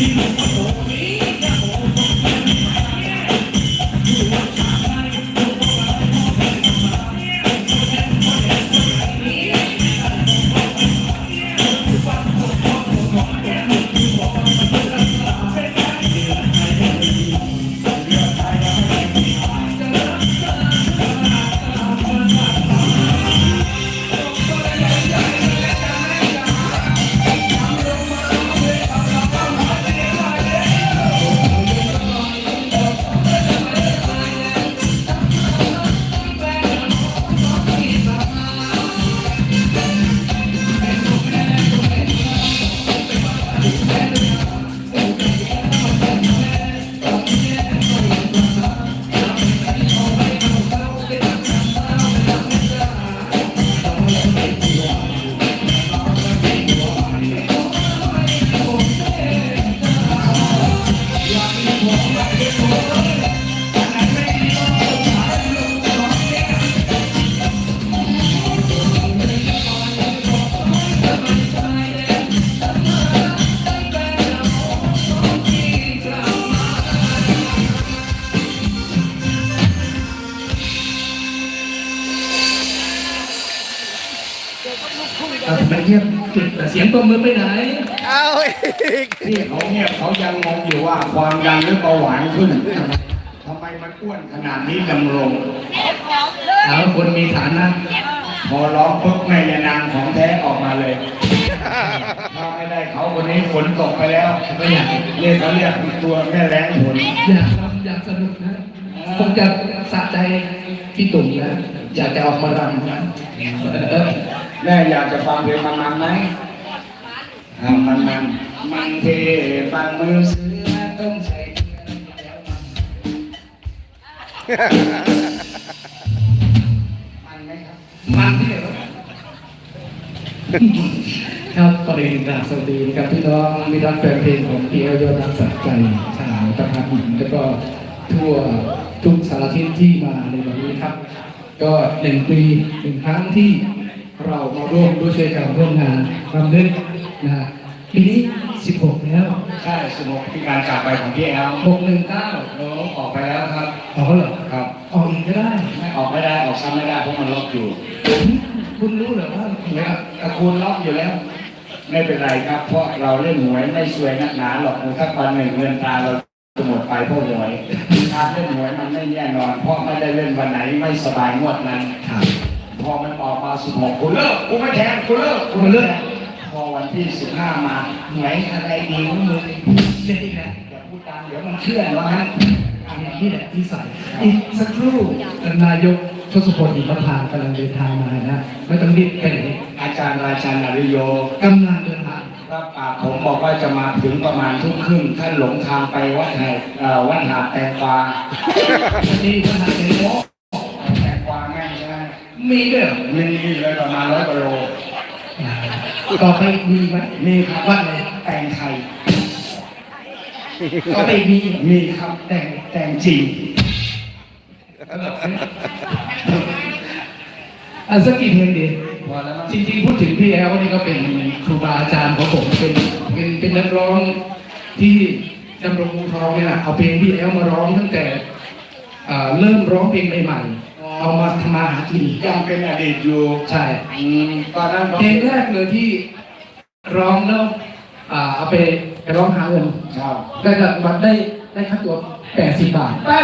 you for me. เอาทำไมเงียบจุดแต่เสียงตบมือไปไหนเอาอีกที่เขาเงียบเขายังงงอยู่ว่าความดันหรือเบาหวานขึ้นทำไมมันอ้วนขนาดนี้ดำรงเอาคนมีฐานะพอร้องปุ๊บแม่ยานางของแท้ออกมาเลยถ้าไม่ได้เขาคนนี้ฝนตกไปแล้วก็อยากเรียกเขาเรียกตัวแม่แรงผลอยากทำอยากสนุกนะคงจะสะใจพี่ตุ่มนะ อยากจะออกมารำนะเออ แม่อยากจะฟังเพลงมันมันไหมมันมันมันเทปังมือเสือต้องใส่มันไหมครับ มันที่ไหนวครับก่อนอื่นกราบสวัสดีนะครับพี่น้องมิตรรักแฟนเพลงของพี่เอลยอดรักสักใจชาวตะพานหินแล้วก็ทั่วทุกสารทิศที่มาในวันนี้ครับ ก็หนึ่งปีหนึ่งครั้งที่ เรามาร่วมด้วยช่วยกันร่วมงานรำลึกนะฮะปีนี้ 16 แล้ว ใช่สนุกที่การจากไปของพี่แอล619โน้ออกไปแล้วครับออกแล้วเหรอครับ ออกอีกก็ได้ ไม่ออกไม่ได้ออกซ้ำไม่ได้เพราะมันล็อกอยู่ คุณรู้เหรอว่าหวยอะตะคูณล็อกอยู่แล้ว ไม่เป็นไรครับ เพราะเราเล่นหวยไม่สวยนักหนาหรอกถ้าวันหนึ่งเงินตาเราจะหมดไปเพราะหวยการเล่นหวยมันไม่แน่นอน เพราะไม่ได้เล่นวันไหนไม่สบายงวดนั้นครับ พอมันออกมาสิบหกกูเลิกกูไม่แทงกูเลิกกูเลิกพอวันที่สิบห้ามาหวยอะไรดีของมึงเล่นอีกแล้วอย่าพูดตามเดี๋ยวมันเคลื่อนว่างั้นอันนี้แหละที่ใส่อีกสักครู่นายกทศพลอิมพานกำลังเดินทางมานะไม่ต้องรีบไปไหนอาจารย์ราชันอริโยกำลังเดินทางรับปากผมบอกว่าจะมาถึงประมาณทุ่มครึ่งท่านหลงทางไปวัดแห่วัดหาดแตงกวานี่ทหารในโล มมีด้วยเหรอมีเลยประมาณร้อยกว่าโลต่อไปมีไหมมีครับวัดไหนแตงไทยต่อไปมีมีครับแตงแตงจริงอันสักกี่เพลงดีพอแล้วมั้งจริงๆพูดถึงพี่แอลนี่ก็เป็นครูบาอาจารย์ของผมเป็นเป็นเป็นนักร้องที่ดำรงวงทองเนี่ยเอาเพลงพี่แอลมาร้องตั้งแต่เอ่อเริ่มร้องเพลงใหม่ๆ เอามาทำมาหากินยังเป็นอดีตอยู่ใช่อืมตอนนั้นเพลงแรกเลยที่ร้องแล้วอ่าเอาไปไปร้องหาเงินครับ ได้รางวัลได้ได้ค่าตัว80บาท